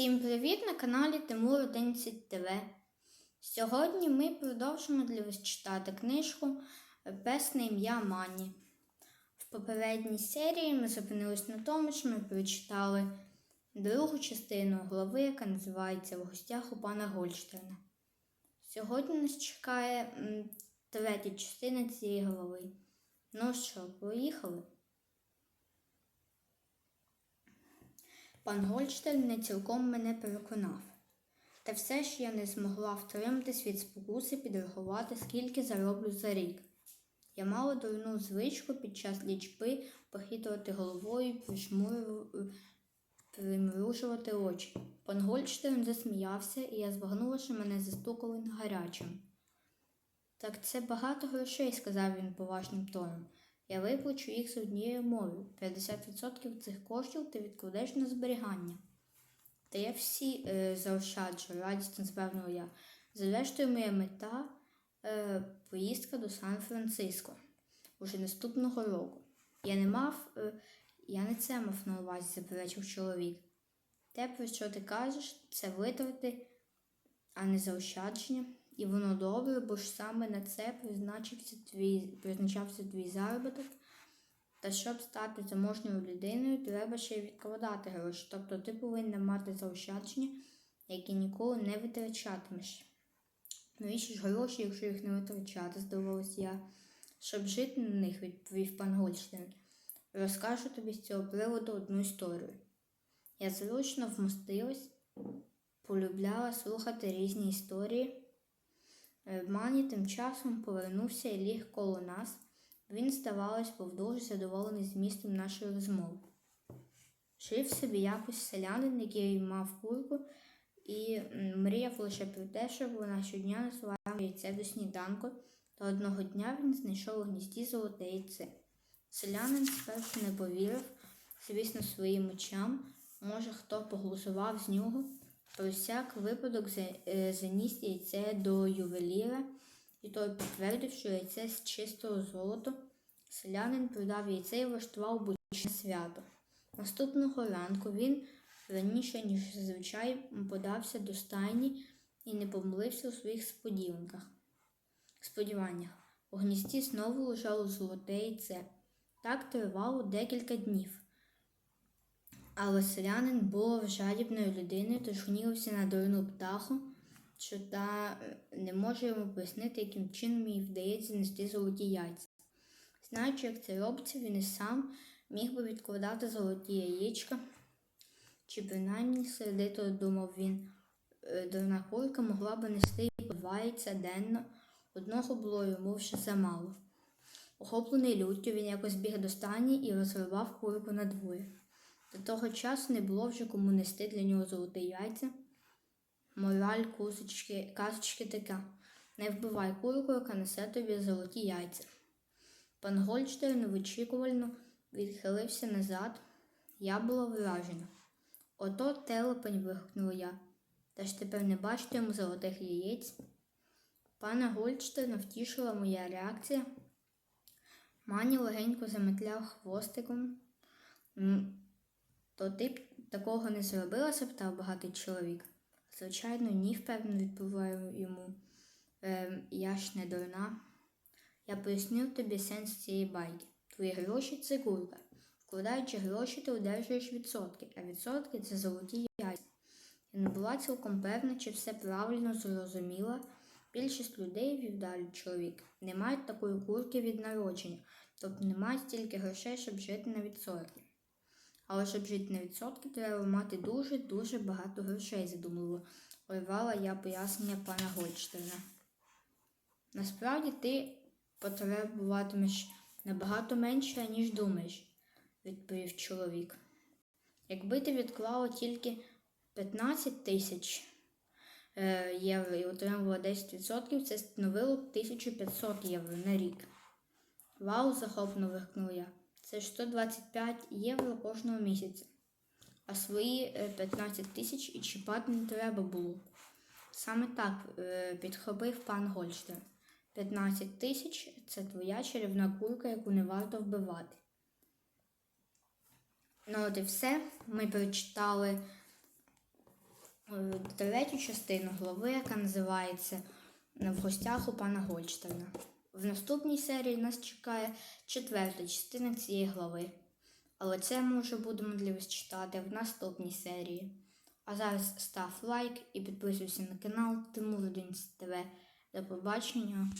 Всім привіт на каналі Тимур 11 ТВ. Сьогодні ми продовжимо для вас читати книжку Пес на ім'я Мані. В попередній серії ми зупинились на тому, що ми прочитали другу частину глави, яка називається В гостях у пана Гольштерна. Сьогодні нас чекає третя частина цієї глави. Ну що, поїхали? Пан Гольштейн не цілком мене переконав. Та все ж я не змогла втриматись від спокуси підрахувати, скільки зароблю за рік. Я мала дурну звичку під час лічби похитувати головою і примружувати очі. Пан Гольштейн засміявся, і я збагнула, що мене застукали на гарячому. Так це багато грошей, сказав він поважним тоном. Я виплачу їх за однією мовою. 50% цих коштів ти відкладеш на зберігання. Та я всі е, заощаджу, радісно запевнила я. Зрештою, моя мета е, поїздка до Сан-Франциско уже наступного року. Я не мав, е, я не це мав на увазі, заперечив чоловік. Те, про що ти кажеш, це витрати, а не заощадження. І воно добре, бо ж саме на це призначився твій, призначався твій заробіток. Та щоб стати заможною людиною, треба ще й відкладати гроші. Тобто ти повинна мати заощадження, які ніколи не витрачатимеш. Навіщо ж гроші, якщо їх не витрачати, здавалось я. Щоб жити на них, відповів пан Гольштейн. Розкажу тобі з цього приводу одну історію. Я зручно вмостилась, полюбляла слухати різні історії. Е, Мані тим часом повернувся і ліг коло нас. Він, здавалось, був дуже задоволений змістом нашої розмови. Жив собі якось селянин, який мав курку, і мріяв лише про те, щоб вона щодня несла яйце до сніданку, та одного дня він знайшов у гнізді золоте яйце. Селянин спершу не повірив, звісно, своїм очам. Може, хто поглузував з нього. Про всяк випадок е, заніс яйце до ювеліра, і той підтвердив, що яйце з чистого золота. Селянин продав яйце і влаштував будь свято. Наступного ранку він раніше, ніж зазвичай, подався до стайні і не помилився у своїх сподіванках. сподіваннях. У гнізді знову лежало золоте яйце. Так тривало декілька днів. Але селянин був жадібною людиною, тож гнівався на дурну птаху, що та е, не може йому пояснити, яким чином їй вдається нести золоті яйця. Знаючи, як це робиться, він і сам міг би відкладати золоті яєчка, чи принаймні сердито думав він, е, дурна курка могла би нести по два яйця денно, одного було йому вже замало. Охоплений люттю, він якось біг до стані і розривав курку надвоє. До того часу не було вже кому нести для нього золоті яйця. Мораль кусочки, казочки така. Не вбивай курку, яка несе тобі золоті яйця. Пан Гольштейн вичікувально відхилився назад. Я була вражена. Ото телепень, вигукнула я. Та ж тепер не бачите йому золотих яєць. Пана Гольштейна втішила моя реакція. Мані легенько заметляв хвостиком. «М, то ти б такого не зробила? запитав багатий чоловік. Звичайно, ні, впевнено відповідаю йому. Ем, я ж не дурна. Я пояснив тобі сенс цієї байки. Твої гроші це курка. Вкладаючи гроші, ти одержуєш відсотки, а відсотки це золоті яйця. Я не була цілком певна, чи все правильно зрозуміла. Більшість людей, вів далі чоловік, не мають такої курки від народження, тобто не мають стільки грошей, щоб жити на відсотки. Але щоб жити на відсотки, треба мати дуже-дуже багато грошей, задумливо урвала я пояснення пана Гольштейна. Насправді ти потребуватимеш набагато менше, ніж думаєш, відповів чоловік. Якби ти відклала тільки 15 тисяч е, євро і отримувала 10%, це становило б 1500 євро на рік. Вау, захоплено вигукнула я. Це 125 євро кожного місяця. А свої е, 15 тисяч і чіпати не треба було. Саме так е, підхопив пан Гольштейн. 15 тисяч це твоя чарівна курка, яку не варто вбивати. Ну от і все. Ми прочитали е, третю частину глави, яка називається В гостях у пана Гольштейна. В наступній серії нас чекає четверта частина цієї глави. Але це ми вже будемо для вас читати в наступній серії. А зараз став лайк і підписуйся на канал Тимур Динць ТВ. До побачення.